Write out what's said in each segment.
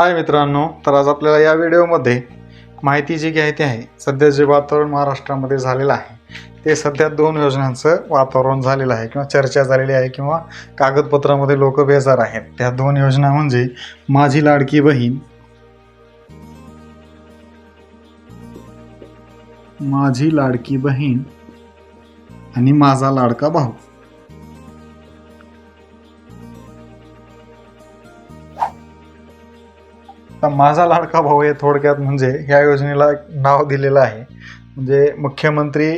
हाय मित्रांनो तर आज आपल्याला या व्हिडिओमध्ये माहिती जी घ्यायची आहे सध्या जे वातावरण महाराष्ट्रामध्ये झालेलं आहे ते सध्या दोन योजनांचं वातावरण झालेलं आहे किंवा चर्चा झालेली आहे किंवा कागदपत्रामध्ये लोक बेजार आहेत. त्या दोन योजना म्हणजे माझी लाडकी बहीण माझी लाडकी बहीण आणि माझा लाडका भाऊ. तर माझा लाडका भाऊ हे थोडक्यात म्हणजे ह्या योजनेला एक नाव दिलेलं आहे. म्हणजे मुख्यमंत्री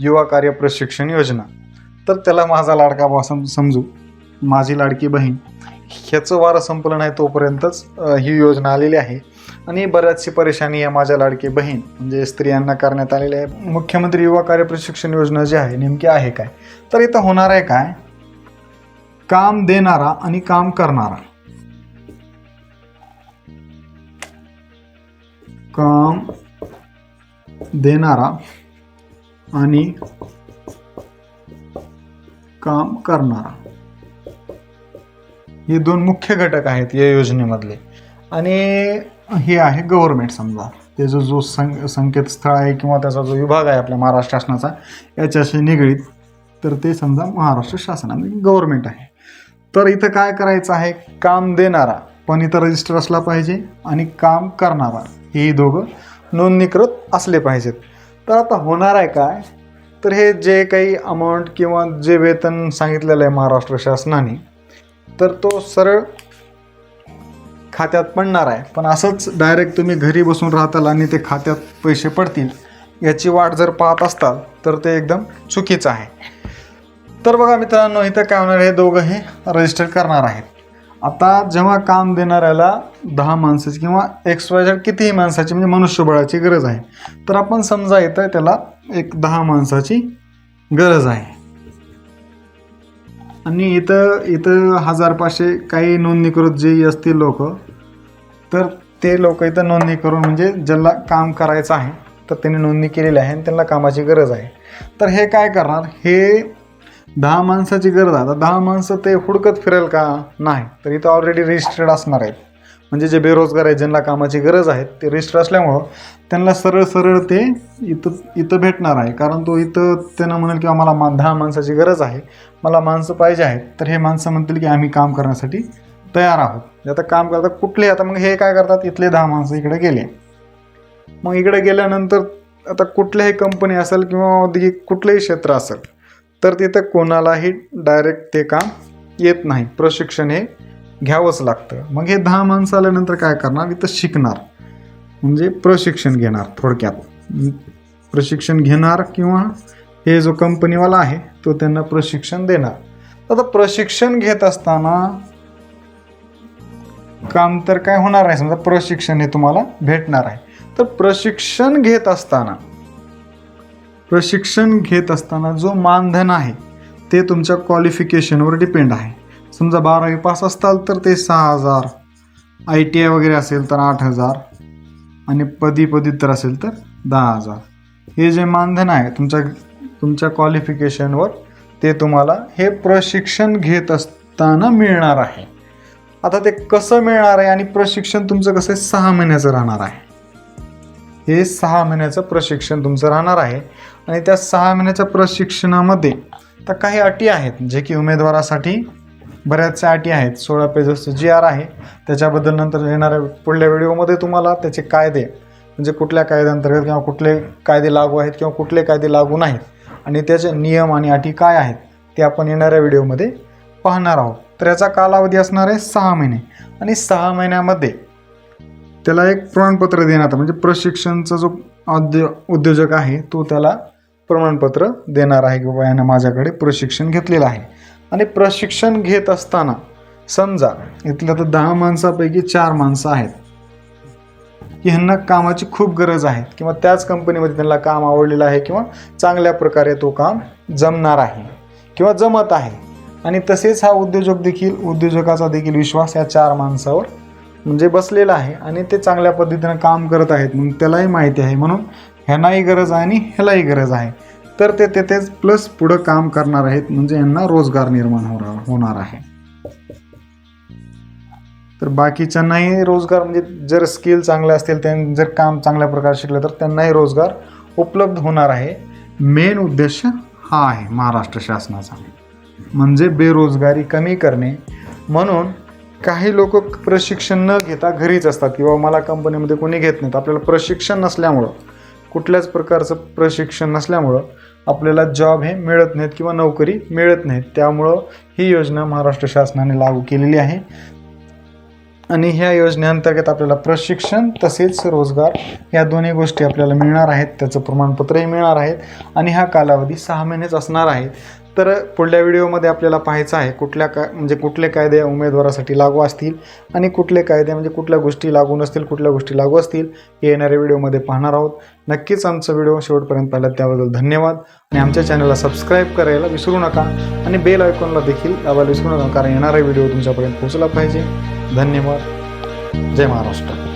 युवा कार्य प्रशिक्षण योजना. तर त्याला माझा लाडका भाऊ सम समजू माझी लाडकी बहीण ह्याचं वारं संपलं नाही तोपर्यंतच ही योजना आलेली आहे. आणि बऱ्याचशी परेशानी या माझ्या लाडकी बहीण म्हणजे स्त्रियांना करण्यात आलेली आहे. मुख्यमंत्री युवा कार्य प्रशिक्षण योजना जी आहे नेमकी आहे काय? तर इथं होणार आहे काय? काम देणारा आणि काम करणारा. काम देणारा आणि काम करणारा. हे दोन मुख्य घटक आहेत या योजनेमधले. आणि हे आहे गव्हर्नमेंट समजा. त्याचं जो सं संकेतस्थळ आहे किंवा त्याचा जो विभाग आहे आपल्या महाराष्ट्र शासनाचा याच्याशी निगडीत तर ते समजा महाराष्ट्र शासन म्हणजे गव्हर्नमेंट आहे. तर इथं काय करायचं आहे? काम देणारा. पण इथं रजिस्टर असला पाहिजे आणि काम करणारा. हे दोघं नोंदणीकृत असले पाहिजेत. तर आता होणार आहे काय? तर हे जे काही अमाऊंट किंवा जे वेतन सांगितलेलं आहे महाराष्ट्र शासनाने तर तो सरळ खात्यात पडणार आहे. पण असंच डायरेक्ट तुम्ही घरी बसून राहताल आणि ते खात्यात पैसे पडतील याची वाट जर पाहत असताल तर ते एकदम चुकीचं आहे. तर बघा मित्रांनो इथं काय होणार हे दोघं हे रजिस्टर करणार आहेत. आता जेव्हा काम देणाऱ्याला दहा माणसाची किंवा एक्स वाय झेड कितीही माणसाची म्हणजे मनुष्यबळाची गरज आहे तर आपण समजा इथं त्याला एक दहा माणसाची गरज आहे. आणि इथं इथं हजार पाचशे काही नोंदणीकृत जे असतील लोक तर ते लोक इथं नोंदणी करून म्हणजे ज्याला काम करायचं आहे तर त्यांनी नोंदणी केलेली आहे आणि त्यांना कामाची गरज आहे. तर हे काय करणार? हे दहा माणसाची गरज आहे. आता दहा माणसं ते हुडकत फिरेल का? नाही. तर इथं ऑलरेडी रजिस्टर्ड असणार आहेत. म्हणजे जे बेरोजगार आहेत ज्यांना कामाची गरज आहे ते रजिस्टर असल्यामुळं त्यांना सरळ सरळ ते इथं इथं भेटणार आहे. कारण तो इथं त्यांना म्हणेल किंवा मला मा दहा माणसाची गरज आहे. मला माणसं पाहिजे आहेत. तर हे माणसं म्हणतील की आम्ही काम करण्यासाठी तयार आहोत. म्हणजे आता काम करतात कुठले आता मग हे काय करतात? इथले दहा माणसं इकडे गेले. मग इकडे गेल्यानंतर आता कुठल्याही कंपनी असेल किंवा औद्योगिक कुठलंही क्षेत्र असेल तर तिथं कोणालाही डायरेक्ट ते काम येत नाही. प्रशिक्षण हे घ्यावंच लागतं. मग हे दहा माणसं आल्यानंतर काय करणार? इथं शिकणार. म्हणजे प्रशिक्षण घेणार थोडक्यात. प्रशिक्षण घेणार किंवा हे जो कंपनीवाला आहे तो त्यांना प्रशिक्षण देणार. आता प्रशिक्षण घेत असताना काम तर काय होणार आहे समजा प्रशिक्षण हे तुम्हाला भेटणार आहे. तर प्रशिक्षण घेत असताना प्रशिक्षण घेत असताना जो मानधन आहे ते तुमच्या क्वालिफिकेशनवर डिपेंड आहे. समजा बारावी पास असताल तर ते सहा हजार आय टी आय वगैरे असेल तर आठ हजार आणि पदी तर असेल तर दहा हजार. हे जे मानधन आहे तुमच्या तुमच्या क्वालिफिकेशनवर ते तुम्हाला हे प्रशिक्षण घेत असताना मिळणार आहे. आता ते कसं मिळणार आहे आणि प्रशिक्षण तुमचं कसं आहे सहा महिन्याचं राहणार आहे. हे सहा महिन्याचं प्रशिक्षण तुमचं राहणार आहे. आणि त्या सहा महिन्याच्या प्रशिक्षणामध्ये तर काही अटी आहेत जे की उमेदवारासाठी बऱ्याचशा अटी आहेत. सोळा पेजेसचं जी आर आहे. त्याच्याबद्दल नंतर येणाऱ्या पुढल्या व्हिडिओमध्ये तुम्हाला त्याचे कायदे म्हणजे कुठल्या कायद्यांतर्गत किंवा कुठले कायदे लागू आहेत किंवा कुठले कायदे लागू नाहीत. आणि त्याचे नियम आणि अटी काय आहेत ते आपण येणाऱ्या व्हिडिओमध्ये पाहणार आहोत. तर याचा कालावधी असणार आहे सहा महिने. आणि सहा महिन्यामध्ये त्याला एक प्रमाणपत्र देण्यात म्हणजे प्रशिक्षणचा जो औद्यो उद्योजक आहे तो त्याला प्रमाणपत्र देणार आहे की बाबा यानं माझ्याकडे प्रशिक्षण घेतलेलं आहे. आणि प्रशिक्षण घेत असताना समजा इथल्या तर दहा माणसापैकी चार माणसं आहेत. की ह्यांना कामाची खूप गरज आहे किंवा त्याच कंपनीमध्ये त्यांना काम आवडलेलं आहे किंवा चांगल्या प्रकारे तो काम जमणार आहे किंवा जमत आहे. आणि तसेच हा उद्योजक देखील उद्योजकाचा देखील विश्वास या चार माणसावर म्हणजे बसलेला आहे आणि ते चांगल्या पद्धतीनं काम करत आहेत मग त्यालाही माहिती आहे. म्हणून ह्यांनाही गरज आहे आणि ह्यालाही गरज आहे. तर ते तेथेच प्लस पुढं काम करणार आहेत म्हणजे यांना रोजगार निर्माण होणार होणार आहे. तर बाकीच्यांनाही रोजगार म्हणजे जर स्किल चांगले असतील त्यांनी जर काम चांगल्या प्रकारे शिकलं तर त्यांनाही रोजगार उपलब्ध होणार आहे. मेन उद्देश हा आहे महाराष्ट्र शासनाचा. म्हणजे बेरोजगारी कमी करणे. म्हणून काही लोक प्रशिक्षण न घेता घरीच असतात किंवा मला कंपनीमध्ये कोणी घेत नाहीत. आपल्याला प्रशिक्षण नसल्यामुळं कुठल्याच प्रकारचं प्रशिक्षण नसल्यामुळं आपल्याला जॉब हे मिळत नाहीत किंवा नोकरी मिळत नाहीत. त्यामुळं ही योजना महाराष्ट्र शासनाने लागू केलेली आहे. आणि ह्या योजनेअंतर्गत आपल्याला प्रशिक्षण तसेच रोजगार या दोन्ही गोष्टी आपल्याला मिळणार आहेत. त्याचं प्रमाणपत्रही मिळणार आहेत आणि हा कालावधी सहा महिनेच असणार आहे. तर पुढल्या व्हिडिओमध्ये आपल्याला पाहायचं आहे कुठल्या का म्हणजे कुठले कायदे उमेदवारासाठी लागू असतील आणि कुठले कायदे म्हणजे कुठल्या गोष्टी लागू नसतील कुठल्या गोष्टी लागू असतील हे येणाऱ्या व्हिडिओमध्ये पाहणार आहोत. नक्कीच आमचा व्हिडिओ शेवटपर्यंत पाहिला त्याबद्दल धन्यवाद आणि आमच्या चॅनलला सबस्क्राईब करायला विसरू नका आणि बेल आयकॉनला देखील दाबायला विसरू नका कारण येणारा व्हिडिओ तुमच्यापर्यंत पोहोचला पाहिजे. धन्यवाद. जय महाराष्ट्र.